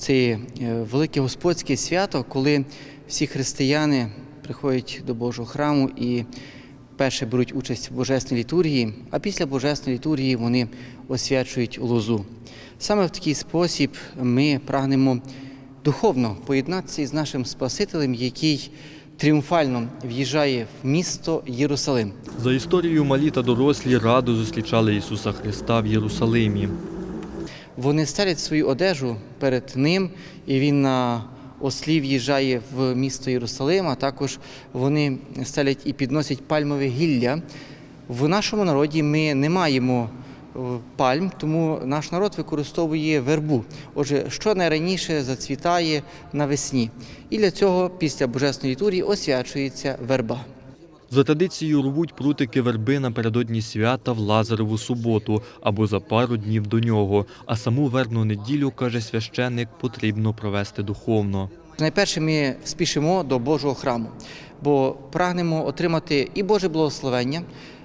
Це е, велике господське свято, коли всі християни приходять до Божого храму і перше беруть участь в божественній літургії, а після божественної літургії вони освячують лозу. Саме в такий спосіб ми прагнемо духовно поєднатися із нашим Спасителем, який тріумфально в'їжджає в місто Єрусалим. За історією малі та дорослі радо зустрічали Ісуса Христа в Єрусалимі. Вони стелять свою одежу перед ним, і він на ослі в'їжджає в місто Єрусалим, а також вони стелять і підносять пальмове гілля. В нашому народі ми не маємо е, пальм, тому наш народ використовує вербу. Отже, що найраніше зацвітає навесні. І для цього після божественної літургії освячується верба. За традицією рвуть прутики верби напередодні свята в Лазареву суботу або за пару днів до нього. А саму вербну неділю, каже священник, потрібно провести духовно. Найперше ми спішимо до Божого храму, бо прагнемо отримати і Боже благословення,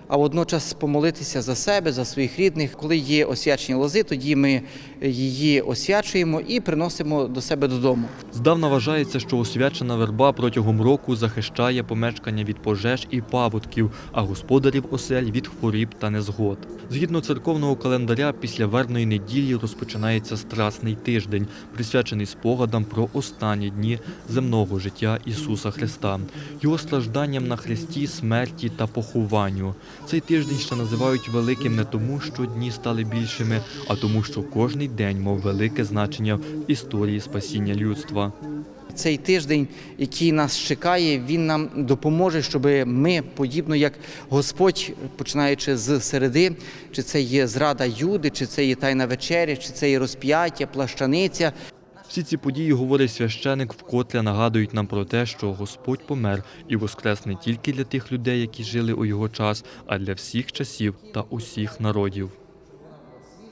а водночас помолитися за себе, за своїх рідних. Коли є освячення лози, тоді ми її освячуємо і приносимо до себе додому. Здавна вважається, що освячена верба протягом року захищає помешкання від пожеж і паводків, а господарів осель від хворіб та незгод. Згідно церковного календаря, після вербної неділі розпочинається страсний тиждень, присвячений спогадам про останні дні земного життя Ісуса Христа, його стражданням на хресті, смерті та похованню. Цей тиждень ще називають великим не тому, що дні стали більшими, а тому, що кожний день мав велике значення в історії спасіння людства. Цей тиждень, який нас чекає, він нам допоможе, щоб ми, подібно як Господь, починаючи з середи, чи це є зрада Юди, чи це є тайна вечеря, чи це є розп'яття, плащаниця, Всі ці події, говорить священик, вкотре нагадують нам про те, що Господь помер і воскрес не тільки для тих людей, які жили у його час, а для всіх часів та усіх народів.